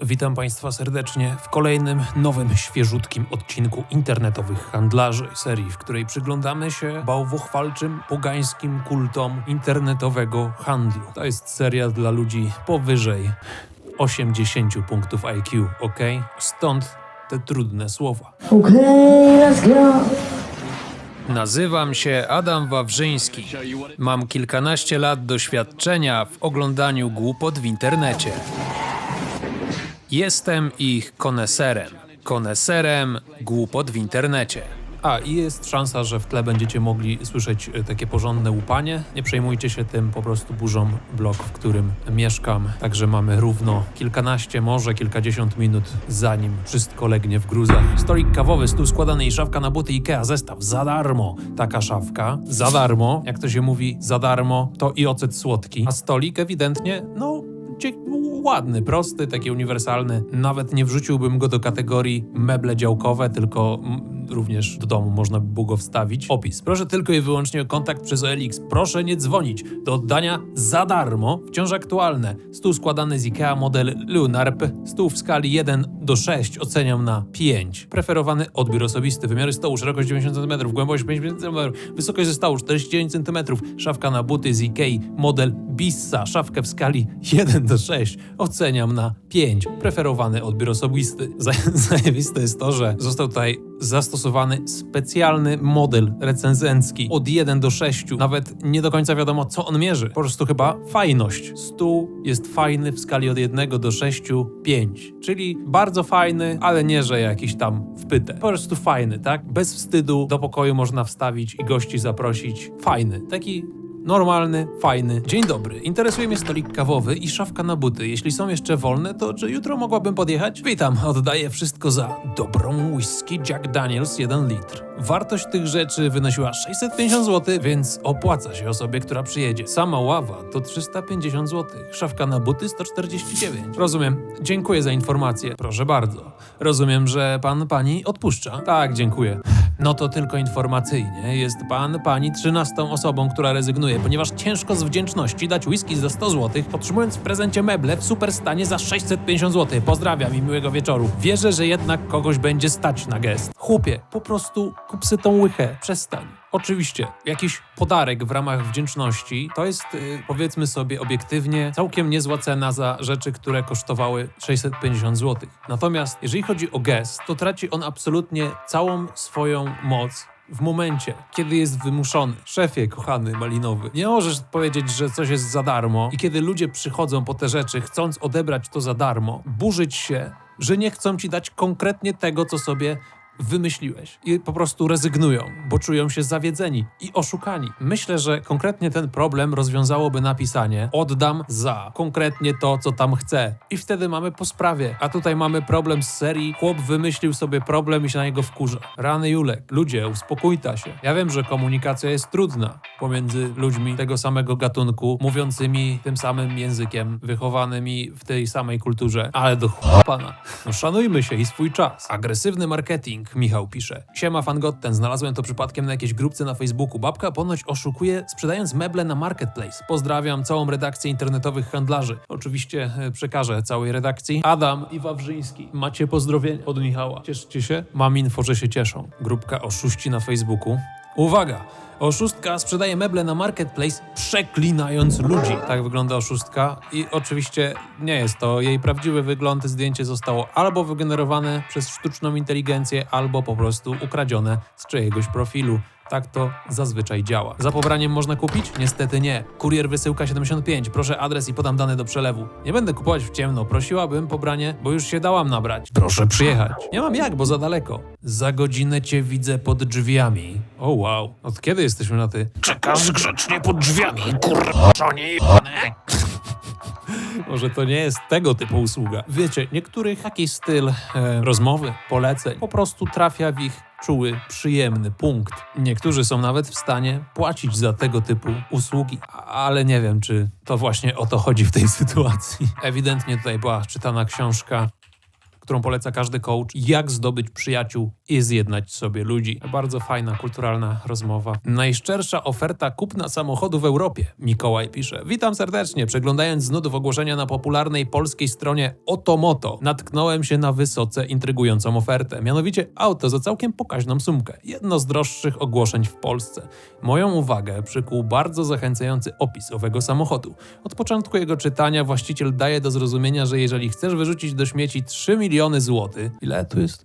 Witam Państwa serdecznie w kolejnym nowym, świeżutkim odcinku internetowych handlarzy, serii, w której przyglądamy się bałwochwalczym, pogańskim kultom internetowego handlu. To jest seria dla ludzi powyżej 80 punktów IQ, ok? Stąd te trudne słowa. Okay, let's go. Nazywam się Adam Wawrzyński. Mam kilkanaście lat doświadczenia w oglądaniu głupot w internecie. Jestem ich koneserem. Koneserem głupot w internecie. A, i jest szansa, że w tle będziecie mogli słyszeć e, takie porządne łupanie. Nie przejmujcie się tym, po prostu burzą blok, w którym mieszkam. Także mamy równo kilkanaście, może kilkadziesiąt minut, zanim wszystko legnie w gruzach. Stolik kawowy, stół składany i szafka na buty Ikea, zestaw za darmo. Taka szafka, za darmo, jak to się mówi, za darmo, to i ocet słodki. A stolik ewidentnie, no, cie- ładny, prosty, taki uniwersalny. Nawet nie wrzuciłbym go do kategorii meble działkowe, tylko również do domu można by było go wstawić. Opis. Proszę tylko i wyłącznie o kontakt przez OLX. Proszę nie dzwonić. Do oddania za darmo, wciąż aktualne. Stół składany z IKEA model Lunarp. Stół w skali 1 do 6 oceniam na 5. Preferowany odbiór osobisty. Wymiary stołu, szerokość 90 cm, głębokość 5 cm, wysokość ze stołu 49 cm, szafka na buty z Ikei, model Bissa, szafkę w skali 1 do 6 oceniam na 5. Preferowany odbiór osobisty. Zaje- Zajebiste jest to, że został tutaj zastosowany specjalny model recenzencki od 1 do 6. Nawet nie do końca wiadomo, co on mierzy. Po prostu chyba fajność. Stół jest fajny w skali od 1 do 6, 5. Czyli bardzo fajny, ale nie, że jakiś tam wpyte. Po prostu fajny, tak? Bez wstydu do pokoju można wstawić i gości zaprosić. Fajny. Taki Normalny, fajny. Dzień dobry. Interesuje mnie stolik kawowy i szafka na buty. Jeśli są jeszcze wolne, to czy jutro mogłabym podjechać? Witam, oddaję wszystko za dobrą whisky Jack Daniels 1 litr. Wartość tych rzeczy wynosiła 650 zł, więc opłaca się osobie, która przyjedzie. Sama ława to 350 zł. Szafka na buty 149. Rozumiem. Dziękuję za informację. Proszę bardzo. Rozumiem, że pan pani odpuszcza. Tak, dziękuję. No to tylko informacyjnie. Jest pan pani 13 osobą, która rezygnuje, ponieważ ciężko z wdzięczności dać whisky za 100 zł, otrzymując w prezencie meble w super stanie za 650 zł. Pozdrawiam i miłego wieczoru. Wierzę, że jednak kogoś będzie stać na gest. Chłopie, po prostu kup sy tą łychę. Przestań. Oczywiście, jakiś podarek w ramach wdzięczności to jest, y, powiedzmy sobie obiektywnie, całkiem niezła cena za rzeczy, które kosztowały 650 zł. Natomiast jeżeli chodzi o gest, to traci on absolutnie całą swoją moc w momencie, kiedy jest wymuszony. Szefie, kochany, malinowy, nie możesz powiedzieć, że coś jest za darmo i kiedy ludzie przychodzą po te rzeczy, chcąc odebrać to za darmo, burzyć się, że nie chcą ci dać konkretnie tego, co sobie wymyśliłeś i po prostu rezygnują, bo czują się zawiedzeni i oszukani. Myślę, że konkretnie ten problem rozwiązałoby napisanie oddam za konkretnie to, co tam chcę. I wtedy mamy po sprawie. A tutaj mamy problem z serii chłop wymyślił sobie problem i się na niego wkurza. Rany Julek, ludzie, uspokójta się. Ja wiem, że komunikacja jest trudna pomiędzy ludźmi tego samego gatunku, mówiącymi tym samym językiem, wychowanymi w tej samej kulturze, ale do ch... pana. No szanujmy się i swój czas. Agresywny marketing, Michał pisze. Siema fangotten, znalazłem to przypadkiem na jakiejś grupce na Facebooku. Babka ponoć oszukuje, sprzedając meble na marketplace. Pozdrawiam całą redakcję internetowych handlarzy. Oczywiście e, przekażę całej redakcji. Adam i Wawrzyński. Macie pozdrowienia od Michała. Cieszcie się? Mam info, że się cieszą. Grupka oszuści na Facebooku. Uwaga! Oszustka sprzedaje meble na marketplace, przeklinając ludzi. Tak wygląda oszustka i oczywiście nie jest to jej prawdziwy wygląd. Zdjęcie zostało albo wygenerowane przez sztuczną inteligencję, albo po prostu ukradzione z czyjegoś profilu. Tak to zazwyczaj działa. Za pobraniem można kupić? Niestety nie. Kurier wysyłka 75. Proszę adres i podam dane do przelewu. Nie będę kupować w ciemno. Prosiłabym pobranie, bo już się dałam nabrać. Proszę przyjechać. Nie mam jak, bo za daleko. Za godzinę cię widzę pod drzwiami. O wow. Od kiedy jesteśmy na ty? Czekasz grzecznie pod drzwiami, kurwa, nie Może to nie jest tego typu usługa. Wiecie, niektórych taki styl e, rozmowy, poleceń po prostu trafia w ich czuły, przyjemny punkt. Niektórzy są nawet w stanie płacić za tego typu usługi, ale nie wiem, czy to właśnie o to chodzi w tej sytuacji. Ewidentnie tutaj była czytana książka którą poleca każdy coach, jak zdobyć przyjaciół i zjednać sobie ludzi. Bardzo fajna, kulturalna rozmowa. Najszczersza oferta kupna samochodu w Europie. Mikołaj pisze. Witam serdecznie. Przeglądając z nudów ogłoszenia na popularnej polskiej stronie Otomoto, natknąłem się na wysoce intrygującą ofertę. Mianowicie auto za całkiem pokaźną sumkę. Jedno z droższych ogłoszeń w Polsce. Moją uwagę przykuł bardzo zachęcający opis owego samochodu. Od początku jego czytania właściciel daje do zrozumienia, że jeżeli chcesz wyrzucić do śmieci 3 miliony złotych, ile tu jest?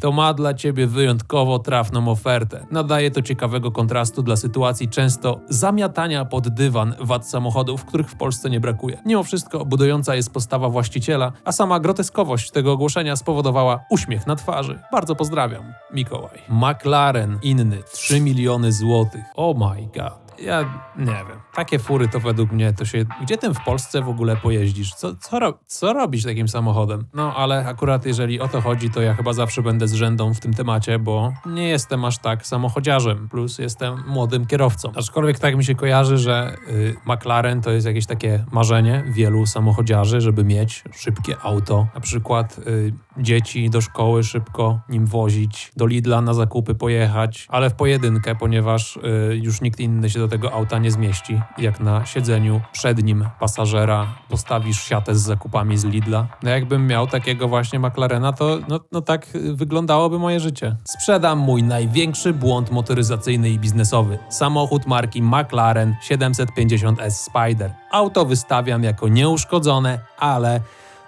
to ma dla ciebie wyjątkowo trafną ofertę. Nadaje to ciekawego kontrastu dla sytuacji często zamiatania pod dywan wad samochodów, których w Polsce nie brakuje. Mimo wszystko budująca jest postawa właściciela, a sama groteskowość tego ogłoszenia spowodowała uśmiech na twarzy. Bardzo pozdrawiam, Mikołaj. McLaren inny 3 miliony złotych. Oh my god. Ja nie wiem. Takie fury to według mnie to się. Gdzie tym w Polsce w ogóle pojeździsz? Co, co, ro, co robisz takim samochodem? No ale akurat jeżeli o to chodzi, to ja chyba zawsze będę z rzędą w tym temacie, bo nie jestem aż tak samochodziarzem. Plus jestem młodym kierowcą. Aczkolwiek tak mi się kojarzy, że y, McLaren to jest jakieś takie marzenie wielu samochodziarzy, żeby mieć szybkie auto. Na przykład y, dzieci do szkoły szybko nim wozić, do Lidla na zakupy pojechać, ale w pojedynkę, ponieważ y, już nikt inny się do tego auta nie zmieści. Jak na siedzeniu przed nim pasażera postawisz siatę z zakupami z Lidla. No jakbym miał takiego właśnie McLarena, to no, no tak wyglądałoby moje życie. Sprzedam mój największy błąd motoryzacyjny i biznesowy. Samochód marki McLaren 750S Spider. Auto wystawiam jako nieuszkodzone, ale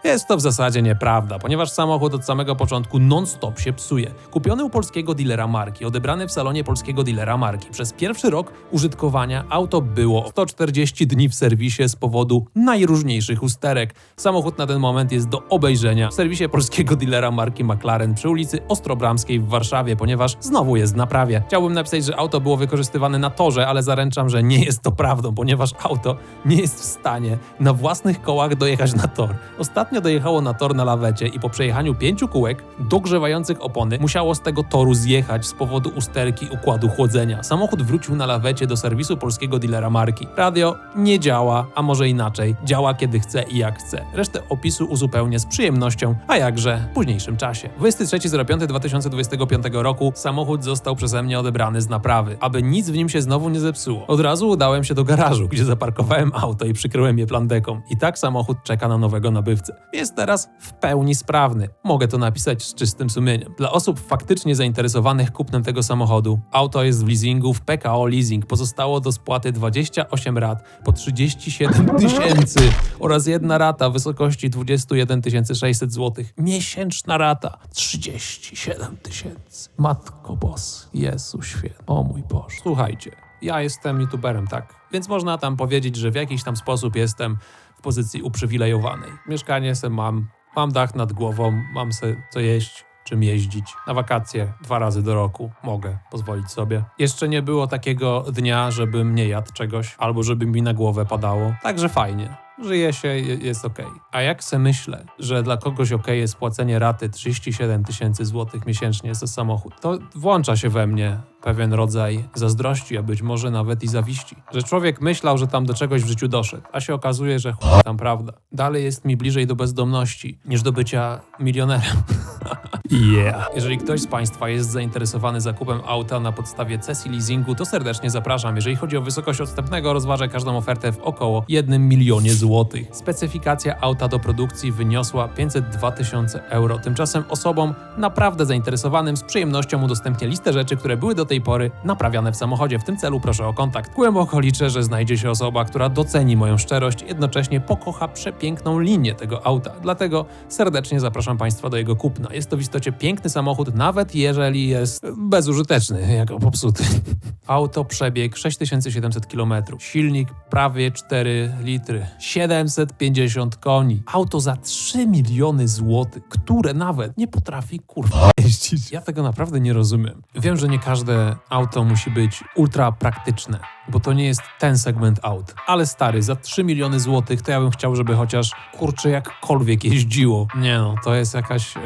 jest to w zasadzie nieprawda, ponieważ samochód od samego początku non-stop się psuje. Kupiony u polskiego dealera marki, odebrany w salonie polskiego dealera marki. Przez pierwszy rok użytkowania auto było 140 dni w serwisie z powodu najróżniejszych usterek. Samochód na ten moment jest do obejrzenia w serwisie polskiego dealera marki McLaren przy ulicy Ostrobramskiej w Warszawie, ponieważ znowu jest w naprawie. Chciałbym napisać, że auto było wykorzystywane na torze, ale zaręczam, że nie jest to prawdą, ponieważ auto nie jest w stanie na własnych kołach dojechać na tor. Ostatnio dojechało na tor na lawecie i po przejechaniu pięciu kółek dogrzewających opony musiało z tego toru zjechać z powodu usterki układu chłodzenia. Samochód wrócił na lawecie do serwisu polskiego dealera marki. Radio nie działa, a może inaczej, działa kiedy chce i jak chce. Resztę opisu uzupełnię z przyjemnością, a jakże w późniejszym czasie. 23.05.2025 roku samochód został przeze mnie odebrany z naprawy, aby nic w nim się znowu nie zepsuło. Od razu udałem się do garażu, gdzie zaparkowałem auto i przykryłem je plandeką. I tak samochód czeka na nowego nabywcę. Jest teraz w pełni sprawny. Mogę to napisać z czystym sumieniem. Dla osób faktycznie zainteresowanych kupnem tego samochodu, auto jest w leasingu w PKO Leasing. Pozostało do spłaty 28 rat po 37 tysięcy oraz jedna rata w wysokości 21 600 zł. Miesięczna rata 37 tysięcy. Matko Bos, Jezu święty, o mój Boże. Słuchajcie, ja jestem youtuberem, tak? Więc można tam powiedzieć, że w jakiś tam sposób jestem w pozycji uprzywilejowanej. Mieszkanie se mam, mam dach nad głową, mam se co jeść, czym jeździć. Na wakacje dwa razy do roku mogę pozwolić sobie. Jeszcze nie było takiego dnia, żebym nie jadł czegoś, albo żeby mi na głowę padało. Także fajnie. Żyje się, je- jest ok. A jak se myślę, że dla kogoś ok jest płacenie raty 37 tysięcy złotych miesięcznie za samochód, to włącza się we mnie pewien rodzaj zazdrości, a być może nawet i zawiści. Że człowiek myślał, że tam do czegoś w życiu doszedł, a się okazuje, że chuj tam prawda. Dalej jest mi bliżej do bezdomności niż do bycia milionerem. Yeah. Jeżeli ktoś z Państwa jest zainteresowany zakupem auta na podstawie cesji leasingu, to serdecznie zapraszam. Jeżeli chodzi o wysokość odstępnego, rozważę każdą ofertę w około 1 milionie złotych. Specyfikacja auta do produkcji wyniosła 502 tysiące euro. Tymczasem osobom naprawdę zainteresowanym z przyjemnością udostępnię listę rzeczy, które były do tej pory naprawiane w samochodzie. W tym celu proszę o kontakt. Głęboko liczę, że znajdzie się osoba, która doceni moją szczerość, jednocześnie pokocha przepiękną linię tego auta. Dlatego serdecznie zapraszam Państwa do jego kupna. Jest to w istocie piękny samochód, nawet jeżeli jest bezużyteczny, jako popsuty. Auto przebieg 6700 km, silnik prawie 4 litry, 750 koni. Auto za 3 miliony złotych, które nawet nie potrafi kurwa jeździć. Ja tego naprawdę nie rozumiem. Wiem, że nie każde auto musi być ultra praktyczne, bo to nie jest ten segment aut. Ale stary, za 3 miliony złotych to ja bym chciał, żeby chociaż kurczę jakkolwiek jeździło. Nie no, to jest jakaś e,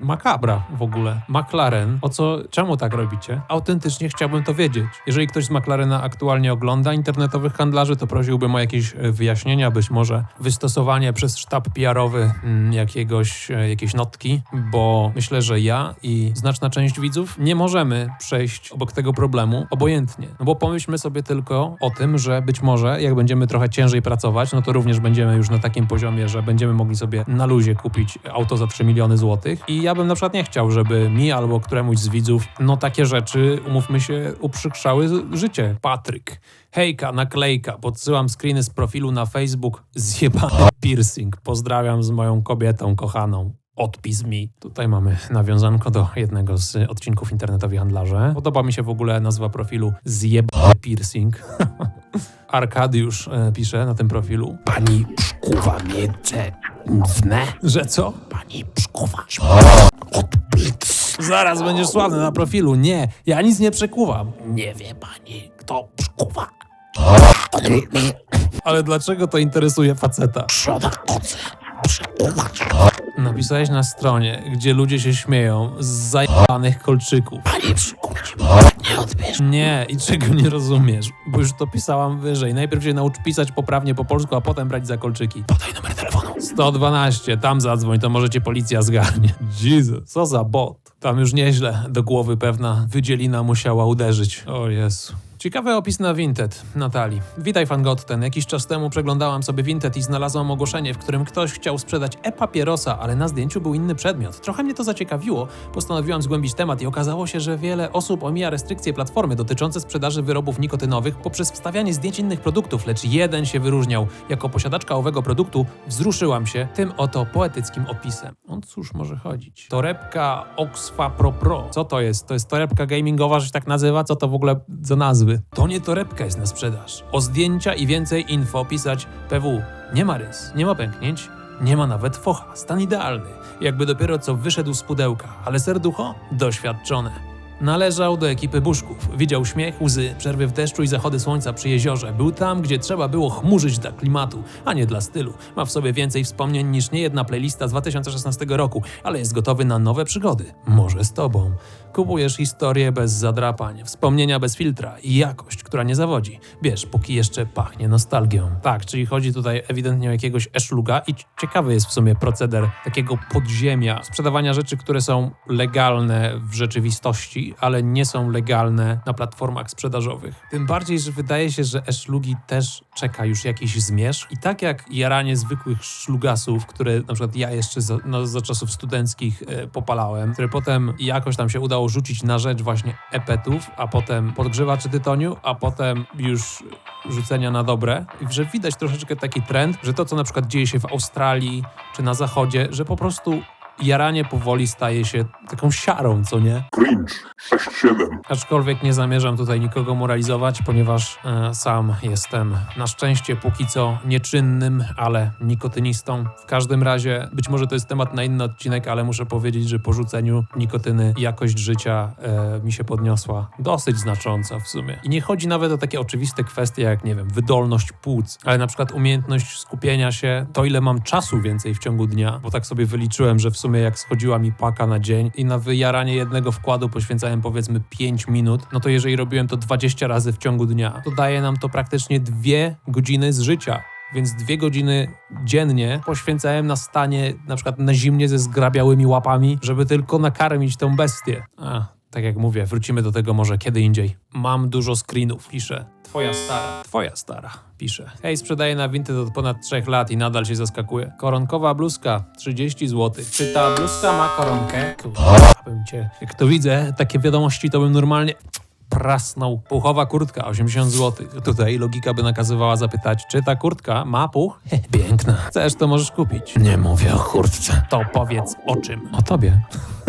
makabra w ogóle. McLaren, o co, czemu tak robicie? Autentycznie chciałbym to wiedzieć. Jeżeli ktoś z McLarena aktualnie ogląda internetowych handlarzy, to prosiłbym o jakieś e, wyjaśnienia, być może wystosowanie przez sztab PR-owy mm, jakiegoś, e, jakiejś notki, bo myślę, że ja i znaczna część widzów nie możemy przejść obok tego problemu obojętnie. No bo pomyślmy sobie tylko o tym, że być może jak będziemy trochę ciężej pracować, no to również będziemy już na takim poziomie, że będziemy mogli sobie na luzie kupić auto za 3 miliony złotych i ja bym na przykład nie chciał, żeby mi albo któremuś z widzów, no takie rzeczy, umówmy się, uprzykrzały życie. Patryk. Hejka, naklejka, podsyłam screeny z profilu na Facebook, zjebany piercing. Pozdrawiam z moją kobietą kochaną. Odpis mi. Tutaj mamy nawiązanko do jednego z odcinków internetowi handlarze. Podoba mi się w ogóle nazwa profilu Zjebany piercing. Arkadiusz e, pisze na tym profilu. Pani pszkuwa mnie wnę. Że co? Pani pszkuwa odpic. Zaraz będziesz sławny na profilu. Nie, ja nic nie przekuwam. Nie wie pani, kto pszkuwa. Ale dlaczego to interesuje faceta? Przoda koce. Napisałeś na stronie, gdzie ludzie się śmieją z zajebanych kolczyków. Pani pszkuwa nie odbierze. Nie, i czego nie rozumiesz? Bo już to pisałam wyżej. Najpierw się naucz pisać poprawnie po polsku, a potem brać za kolczyki. Podaj numer telefonu. 112, tam zadzwoń, to może cię policja zgarnie. Jezus, co za bot. Tam już nieźle do głowy pewna wydzielina musiała uderzyć. O Jezu. Ciekawy opis na Vinted, Natalii. Witaj fangotten. Jakiś czas temu przeglądałam sobie Vinted i znalazłam ogłoszenie, w którym ktoś chciał sprzedać e-papierosa, ale na zdjęciu był inny przedmiot. Trochę mnie to zaciekawiło, postanowiłam zgłębić temat i okazało się, że wiele osób omija restrykcje platformy dotyczące sprzedaży wyrobów nikotynowych poprzez wstawianie zdjęć innych produktów, lecz jeden się wyróżniał. Jako posiadaczka owego produktu wzruszyłam się tym oto poetyckim opisem. O cóż może chodzić? Torebka Oxfa Pro Pro. Co to jest? To jest torebka gamingowa, że się tak nazywa? Co to w ogóle za To nie torebka jest na sprzedaż. O zdjęcia i więcej info pisać PW. Nie ma rys, nie ma pęknięć, nie ma nawet focha. Stan idealny. Jakby dopiero co wyszedł z pudełka, ale serducho doświadczone. Należał do ekipy Buszków. Widział śmiech, łzy, przerwy w deszczu i zachody słońca przy jeziorze. Był tam, gdzie trzeba było chmurzyć dla klimatu, a nie dla stylu. Ma w sobie więcej wspomnień niż niejedna playlista z 2016 roku, ale jest gotowy na nowe przygody. Może z tobą. Kupujesz historię bez zadrapań, wspomnienia bez filtra i jakość, która nie zawodzi. Bierz, póki jeszcze pachnie nostalgią. Tak, czyli chodzi tutaj ewidentnie o jakiegoś eszluga i ciekawy jest w sumie proceder takiego podziemia, sprzedawania rzeczy, które są legalne w rzeczywistości, ale nie są legalne na platformach sprzedażowych. Tym bardziej, że wydaje się, że eszlugi też czeka już jakiś zmierzch i tak jak jaranie zwykłych szlugasów, które na przykład ja jeszcze za, no, za czasów studenckich e, popalałem, które potem jakoś tam się udało rzucić na rzecz właśnie epetów, a potem podgrzewaczy tytoniu, a potem już rzucenia na dobre. I że widać troszeczkę taki trend, że to, co na przykład dzieje się w Australii czy na zachodzie, że po prostu jaranie powoli staje się taką siarą, co nie? Cringe 6-7. Aczkolwiek nie zamierzam tutaj nikogo moralizować, ponieważ e, sam jestem na szczęście póki co nieczynnym, ale nikotynistą. W każdym razie, być może to jest temat na inny odcinek, ale muszę powiedzieć, że po rzuceniu nikotyny jakość życia e, mi się podniosła dosyć znacząco w sumie. I nie chodzi nawet o takie oczywiste kwestie jak, nie wiem, wydolność płuc, ale na przykład umiejętność skupienia się, to ile mam czasu więcej w ciągu dnia, bo tak sobie wyliczyłem, że w sumie jak schodziła mi paka na dzień i na wyjaranie jednego wkładu poświęcałem powiedzmy 5 minut, no to jeżeli robiłem to 20 razy w ciągu dnia, to daje nam to praktycznie dwie godziny z życia. Więc dwie godziny dziennie poświęcałem na stanie, na przykład na zimnie ze zgrabiałymi łapami, żeby tylko nakarmić tą bestię. A, tak jak mówię, wrócimy do tego może kiedy indziej. Mam dużo screenów, pisze. Twoja stara. Twoja stara, pisze. Hej, sprzedaję na Vinted od ponad 3 lat i nadal się zaskakuje. Koronkowa bluzka, 30 zł. Czy ta bluzka ma koronkę? Kurwa, bym cię... Jak to widzę, takie wiadomości, to bym normalnie prasnął. Puchowa kurtka, 80 zł. Tutaj logika by nakazywała zapytać, czy ta kurtka ma puch? Piękna. Chcesz, to możesz kupić. Nie mówię o kurtce. To powiedz o czym? O tobie.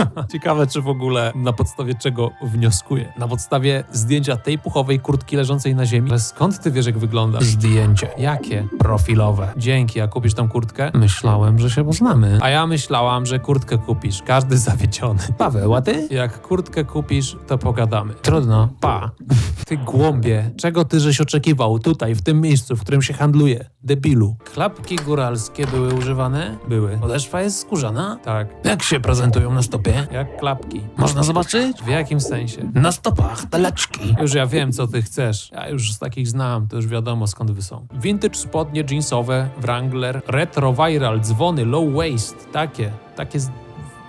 Ciekawe, czy w ogóle na podstawie czego wnioskuję. Na podstawie zdjęcia tej puchowej kurtki leżącej na ziemi. Ale skąd ty wiesz, jak wygląda? Zdjęcie. Jakie? Profilowe. Dzięki, a kupisz tą kurtkę? Myślałem, że się poznamy. A ja myślałam, że kurtkę kupisz. Każdy zawiedziony. Paweł, a ty? Jak kurtkę kupisz, to pogadamy. Trudno. Pa. Ty głąbie, czego ty żeś oczekiwał tutaj, w tym miejscu, w którym się handluje? Debilu. Klapki góralskie były używane? Były. Podeszwa jest skórzana? Tak. Jak się prezentują na stopie? Jak klapki. Można zobaczyć? W jakim sensie? Na stopach teleczki. Już ja wiem, co ty chcesz. Ja już z takich znam, to już wiadomo skąd wy są. Vintage spodnie jeansowe, Wrangler, retro viral, dzwony, low waist. Takie, takie z...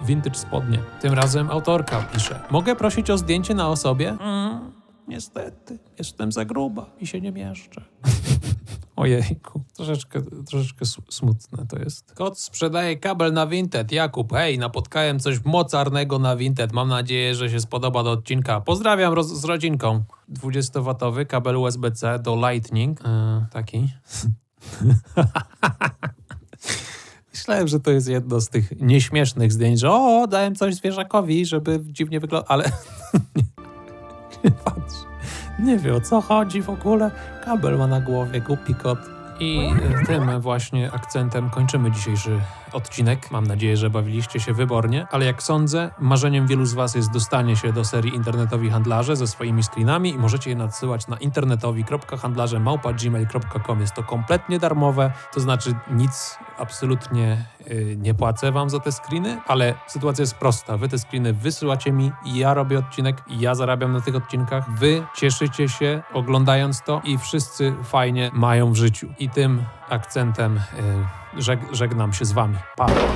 vintage spodnie. Tym razem autorka pisze. Mogę prosić o zdjęcie na osobie? Mm, niestety, jestem za gruba i się nie mieszczę. Ojejku, troszeczkę, troszeczkę smutne to jest. Kot sprzedaje kabel na Vinted. Jakub, hej, napotkałem coś mocarnego na Vinted. Mam nadzieję, że się spodoba do odcinka. Pozdrawiam z rodzinką. 20-watowy kabel USB-C do Lightning. Yy, taki. Myślałem, że to jest jedno z tych nieśmiesznych zdjęć, że o, dałem coś zwierzakowi, żeby dziwnie wyglądał, ale nie, wie o co chodzi w ogóle. Kabel ma na głowie, głupi kot. I tym właśnie akcentem kończymy dzisiejszy odcinek. Mam nadzieję, że bawiliście się wybornie, ale jak sądzę, marzeniem wielu z Was jest dostanie się do serii internetowi handlarze ze swoimi screenami i możecie je nadsyłać na internetowi.handlarze.gmail.com. Jest to kompletnie darmowe, to znaczy nic absolutnie y, nie płacę Wam za te screeny, ale sytuacja jest prosta. Wy te screeny wysyłacie mi, ja robię odcinek, ja zarabiam na tych odcinkach, Wy cieszycie się oglądając to i wszyscy fajnie mają w życiu. I tym akcentem y, żeg- żegnam się z Wami. Pa!